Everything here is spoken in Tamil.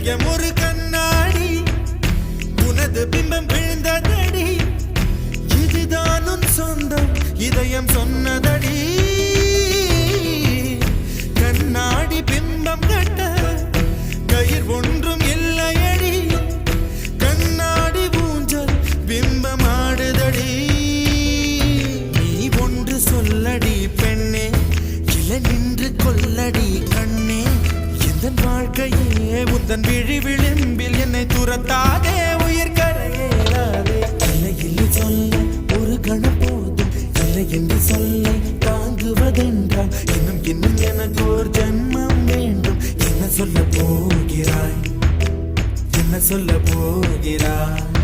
இதயம் ஒரு கண்ணாடி. உனது பிம்பம் விழுந்ததடி. இதுதான் உன் சொந்தம் இதயம் சொன்னதடி. கண்ணாடி பிம்பம் கட்ட கயிர் ஒன்றும் இல்லையடி. கண்ணாடி ஊஞ்சல் பிம்பம் ஆடுதடி நீ ஒன்று சொல்லடி பெண்ணே இல நின்று கொல்லடி கண்ணே. எந்த வாழ்க்கையே தூரத்தாகே உயிர் கரையேறாதே. இல்லை என்று சொல்ல ஒரு கணம் போதும். இல்லை என்று சொல்ல தாங்குவதென்றால் இன்னும் இன்னும் எனக்கு ஒரு ஜென்மம் வேண்டும். என்ன சொல்ல போகிறாய்? என்ன சொல்ல போகிறாய்?